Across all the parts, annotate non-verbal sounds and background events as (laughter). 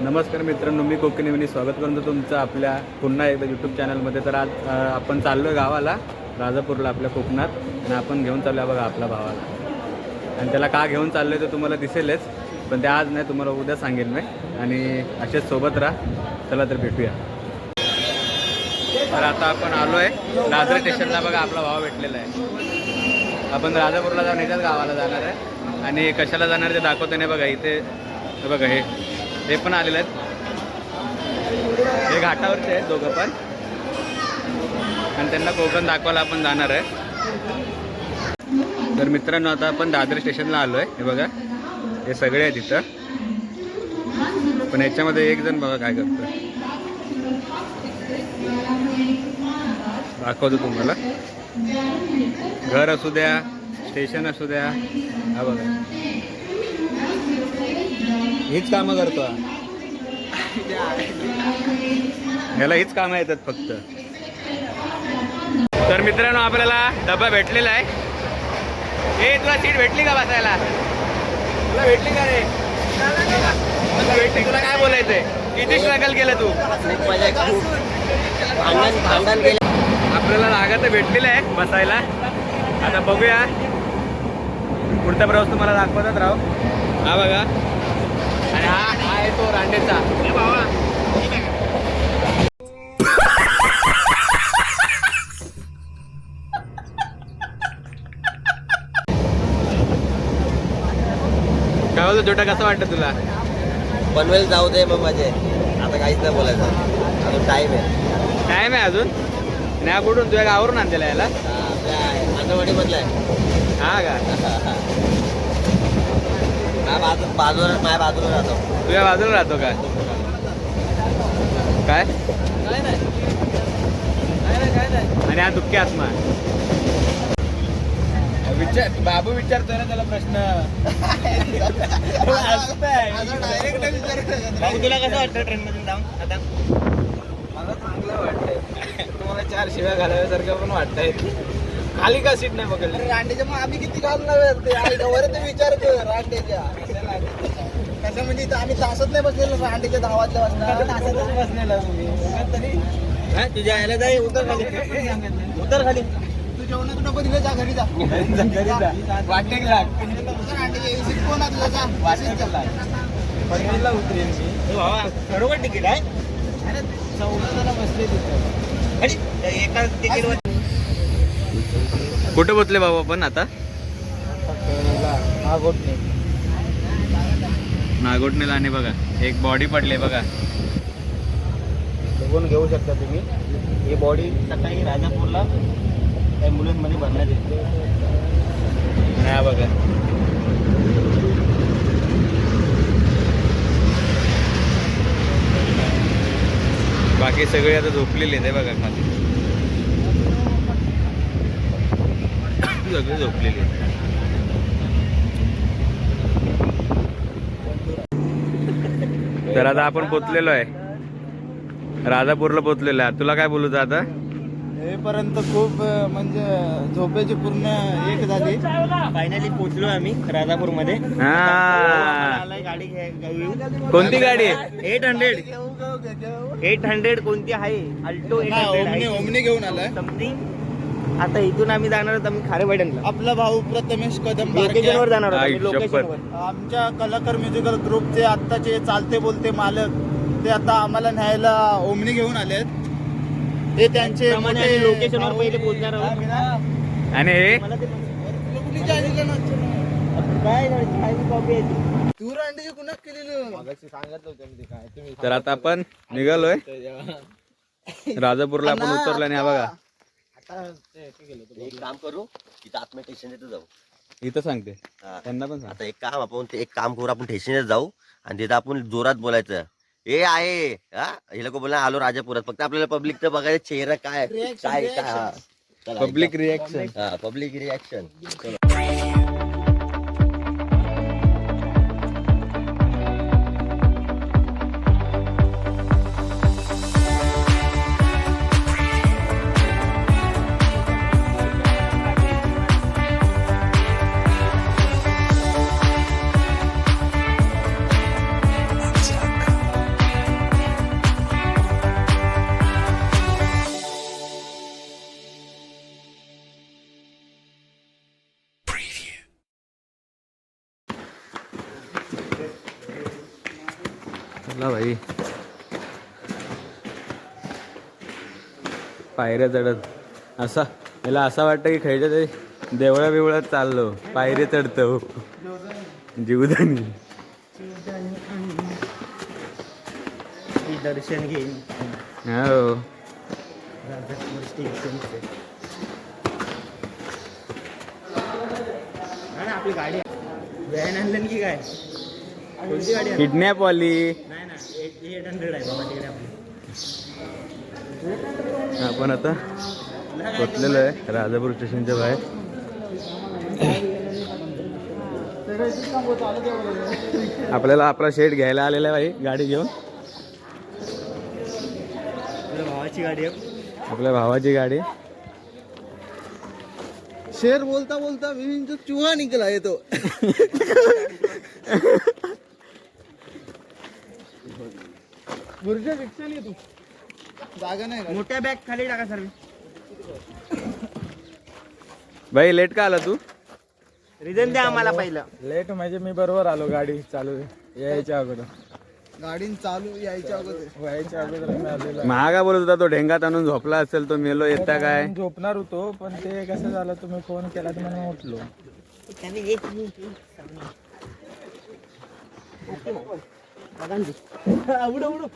नमस्कार मित्रांनो मी कोकणी स्वागत करतो तुमचं आपल्या पुन्हा एकदा यूट्यूब चॅनलमध्ये तर आज आपण चाललो आहे गावाला राजापूरला आपल्या कोकणात आणि आपण घेऊन चाललो आहे बघा आपल्या भावाला. आणि त्याला का घेऊन चाललो आहे ते तुम्हाला दिसेलच पण ते आज नाही तुम्हाला उद्या सांगेन मी. आणि असेच सोबत राहा चला तर भेटूया. तर आता आपण आलो आहे दादर स्टेशनला बघा आपला भाव भेटलेला आहे. आपण राजापूरला जाऊन येतात गावाला जाणार आहे. आणि कशाला जाणार ते दाखवते नाही बघा इथे. बघा हे. हे पण आलेले आहेत. हे घाटावरचे आहेत दोघं पण. आणि त्यांना कोकण दाखवायला आपण जाणार आहे. तर मित्रांनो आता आपण दादर स्टेशनला आलो आहे हे बघा हे सगळे आहेत इथं. पण याच्यामध्ये एक जण बघा काय करतो दाखवतो तुम्हाला. घर असू द्या स्टेशन असू द्या. हा बघा. हीच कामं करतो. याला हीच कामं येतात फक्त. तर मित्रांनो आपल्याला डबा भेटलेला आहे. हे तुला सीट भेटली का बसायला? तुला भेटली का रे? तुला भेटली तुला काय बोलायचंय? किती स्ट्रगल केलं तू? आपल्याला जागा तर भेटलेलं आहे बसायला. आता बघूया. पुढचा प्रवास तुम्हाला दाखवतच राहू. हा बघा. आहे तो रांडेचा काय छोटा कसं वाटतं तुला? पनवेल जाऊ दे मग माझे. आता काहीच नाही बोलायचं. अजून टाईम आहे. टाइम आहे अजून? नाही कुठून तुझ्या गावावरून आणलेला याला? आंगणवाडी मधला आहे. हा का? बाजूला माझ्या बाजूला राहतो. तुझ्या बाजूला राहतो का काय? काय नाही. काय नाही काय नाही. आणि हा दुःखी आत्मा विचार बाबू विचारतोय ना त्याला प्रश्न. (laughs) बाबू तुला कसं वाटतं ट्रेन मधून जाऊन? आता? मला चांगलं वाटतंय. तुम्हाला चार शिव्या घालाव्यासारखं पण वाटतंय. खाली का सीट नाही पकडली? रांडेच्या मग आम्ही किती घालणार ते आई वर ते विचार कर रांडेच्या. कसं म्हणजे इथं आम्ही तासच नाही बसलेलो रांडेच्या दहा वाजल्या वाजता. तासातच बसलेला तरी. हा, तुझ्या यायला जाई उतर खाली. उतर खाली. तू जेवणाचं नको दिलं जा घरी जा. घरी जा. वाटेक लाग रांडेच्या एसीत कोण आहे तुझा जा. वाटेक लाग पनवेलला उतरेन मी. बरोबर तिकीट आहे? अरे चौदा जण बसले तिथे. आणि एका तिकीटवर कुठे पोचले बाबू आपण आता? हा गोट नाही नागोटणीला आणि बघा. एक बॉडी पडली बघा. बघून घेऊ शकता तुम्ही. ही बॉडी सकाळी राजापूरला ॲम्ब्युलन्समध्ये भरण्यात येते. हा बघा. बाकी सगळे आता झोपलेले आहेत हे बघा खाली. (coughs) सगळे झोपलेले तर आता आपण पोचलेलो आहे. राजापूरला पोचलेलो आहे. तुला काय बोलू आता? हेपर्यंत खूप म्हणजे झोपेची पूर्ण एक झाली. फायनली पोहोचलो आम्ही राजापूरमध्ये हा गाडी? कोणती गाडी एट हंड्रेड एट हंड्रेड कोणती आहे? अल्टो एट ओमनी ओमनी घेऊन आलाय. समथिंग आता इथून आम्ही जाणार आहोत आम्ही खारेवाड्यांना आपला भाऊ प्रथमेश कदम लोकेशनवर जाणार आहोत. आई, आम्ही शपथ. लोकेशनवर आमच्या कलाकार म्युझिकल ग्रुपचे आत्ताचे चालते बोलते मालक ते आता आम्हाला न्यायला ओमनी घेऊन आलेत ते त्यांचे प्रमाणे आम्ही लोकेशनवर पहिले पोहोचणार आहोत. आणि हे? मला ते काय खायची कॉपी आहे ती. तू रांडीची कुणाक केलेलं. सांगितलं होतं मी ते काय. तुम्ही तर आता आपण निघालोय. (laughs) राजापूरला आपण उतरलो आणि हा बघा. एक काम करू तिथं आत्म जाऊ. इथं सांगते हा. त्यांना पण सांग. आता एक काम आपण ते एक काम करू आपण स्टेशनला जाऊ आणि तिथं आपण जोरात बोलायचं. हे आहे. हा? हे लोक बोलणार आलो राजापुरात. फक्त आपल्याला पब्लिकचं बघायचं चेहरा काय काय काय हा. चला, पब्लिक रिॲक्शन हा पब्लिक रिॲक्शन चला भाई. पायऱ्या चढत. असा मला असं वाटतं की खायच्या ते देवळा बिवळात चाललो. पायरे चढतो. जीवदानी. दर्शन घेईन. हो. आपली गाडी. व्हॅन आणलं की काय? किडनॅप वाली. आपण आता पोचलेलो आहे राजापूर स्टेशनच्या बाहेर. आपल्याला आपला शेट घ्यायला आलेला आहे भाई गाडी घेऊन. आपल्या भावाची गाडी आपल्या भावाची गाडी. शेर बोलता बोलता विभिन्न चुहा निकला येतो. (laughs) बुरजा रिक्षा नाही तू. जागा नाही मोठ्या बॅग खाली टाका सर्व भाई लेट का आला तू? रिझन द्या आम्हाला पहिलं. लेट म्हणजे मी बरोबर आलो गाडी चालू यायच्या अगोदर. गाडी चालू यायच्या अगोदर. व्हायच्या अगोदर मी आलेलो. महागा बोलत होता तो ढेंगात आणून झोपला असेल तो मेलो येता काय? मी झोपणार होतो पण ते कसं झालं तुम्ही फोन केला तर म्हणून उठलो. Grande. Ah, ¡Uno, uno!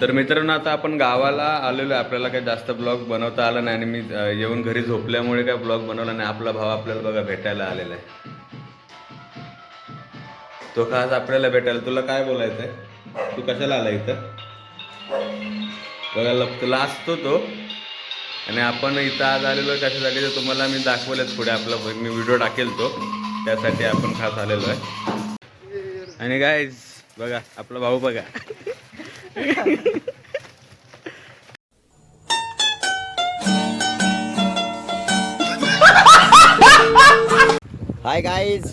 तर मित्रांनो आता आपण गावाला आलेलो आहे. आपल्याला काही जास्त ब्लॉग बनवता आला नाही आणि मी येऊन घरी झोपल्यामुळे काय ब्लॉग बनवला नाही. आपला भाव आपल्याला बघा भेटायला आलेला आहे. तो खास आपल्याला भेटायला? तुला काय बोलायचं आहे तू कशाला आला इथं? बघा तुला असतो तो. आणि आपण इथं आज आलेलो आहे कशासाठी तर तुम्हाला मी दाखवलेत पुढे आपला मी व्हिडिओ टाकेल तो. त्यासाठी आपण खास आलेलो आहे. आणि काय बघा आपला भाऊ बघा. हाय गाईज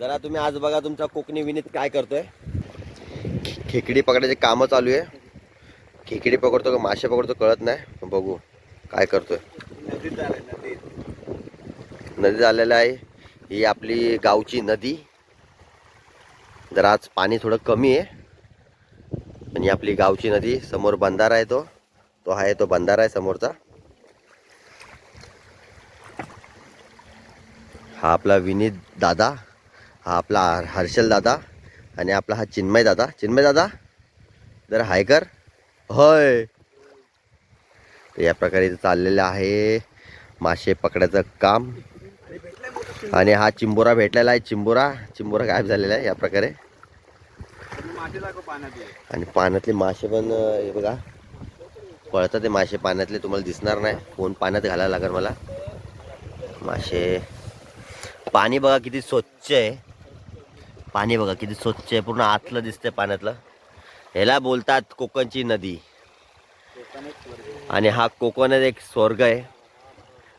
जरा तुम्ही आज बघा तुमचा कोकणी विनीत काय करतोय. खेकडी पकडायचे कामं चालू आहे. खेकडी पकडतो का मासे पकडतो कळत नाही. बघू काय करतोय. नदी झालेलं आहे. ही आपली गावची नदी. जरा आज पाणी थोडं कमी आहे. आणि आपली गावची नदी समोर बंधारा आहे तो. तो आहे तो बंधारा आहे समोरचा. हा आपला विनीत दादा हा आपला हर्षल दादा आणि आपला हा चिन्मय दादा. चिन्मय दादा जरा हाय कर. होय. या प्रकारे इथं चाललेलं आहे मासे पकडायचं काम. आणि हा चिंबोरा भेटलेला आहे चिंबोरा. चिंबोरा गायब झालेला आहे या प्रकारे. आणि पाण्यातले मासे पण हे बघा. पळतात ते मासे पाण्यातले तुम्हाला दिसणार नाही. फोन पाण्यात घालायला लागेल मला? मासे. पाणी बघा किती स्वच्छ आहे. पाणी बघा किती स्वच्छ आहे. पूर्ण आतलं दिसतंय पाण्यातलं. ह्याला बोलतात कोकणची नदी. आणि हा कोकणच एक स्वर्ग आहे.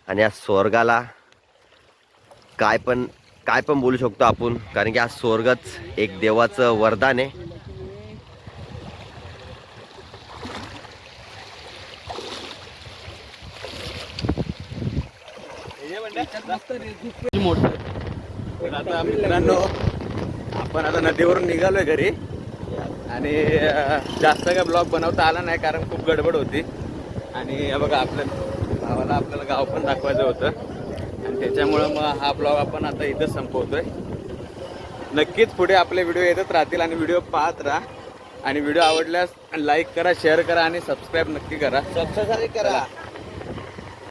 आणि या स्वर्गाला काय पण काय पण बोलू शकतो आपण कारण की आज स्वर्गच एक देवाचं वरदान आहे. तर आता मित्रांनो आपण आता नदीवरून निघालोय घरी. आणि जास्त काय ब्लॉग बनवता आला नाही कारण खूप गडबड होती. आणि बघा आपल्या भावाला आपल्याला गाव पण दाखवायचं होतं. त्याच्यामुळं मग हा ब्लॉग आपण आता इथंच संपवतोय. नक्कीच पुढे आपले व्हिडिओ येतच राहतील आणि व्हिडिओ पाहत राहा. आणि व्हिडिओ आवडल्यास लाईक करा शेअर करा आणि सबस्क्राईब नक्की करा. सबस्क्राईब करा.